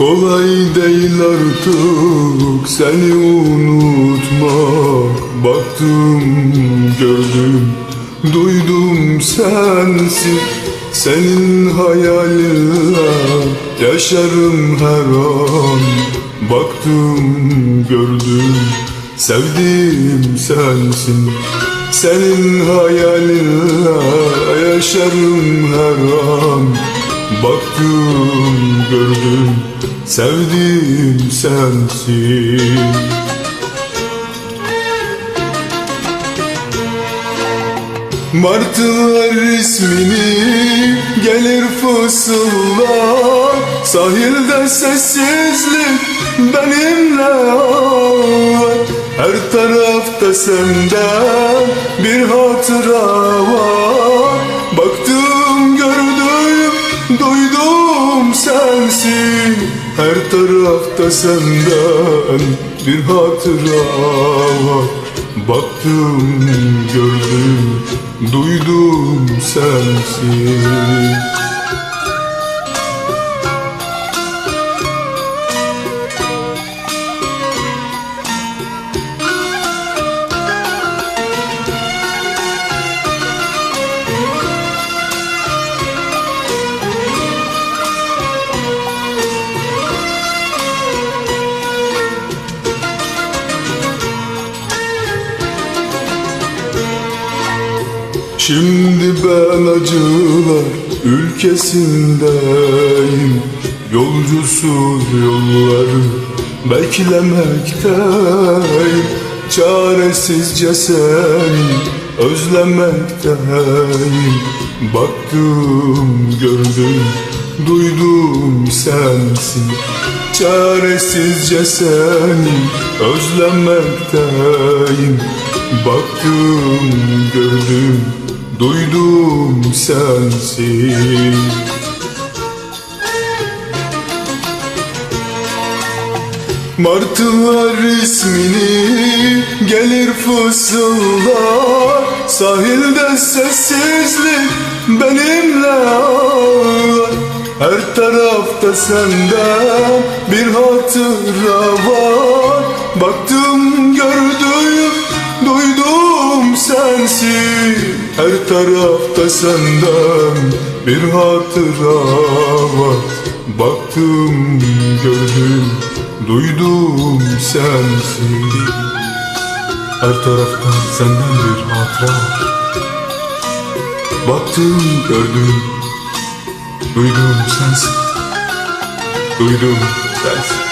Kolay değil artık seni unutmak. Baktım, gördüm, duydum sensin Senin hayalinle yaşarım her an. Baktım, gördüm, sevdim sensin. Senin hayalinle yaşarım her an. Baktım, gördüm, sevdim sensin. Martılar ismini gelir fısıldar Sahilde sessizlik benimle ağlar. Her tarafta senden bir hatıra var Her tarafta senden bir hatıra var. Baktım gördüm duydum sensin Şimdi ben acılar ülkesindeyim. Yolcusuz yolları beklemekteyim Çaresizce seni özlemekteyim Baktım gördüm duydum sensin. Çaresizce seni özlemekteyim Baktım gördüm duydum sensin. Martılar ismini gelir fısıldar Sahilde sessizlik benimle ağlar. Her tarafta senden bir hatıra var. Baktım gördüm duydum sensin Her tarafta senden bir hatıra var. Baktım gördüm duydum sensin. Her tarafta senden bir hatıra Baktım gördüm duydum sensin. Duydum sensin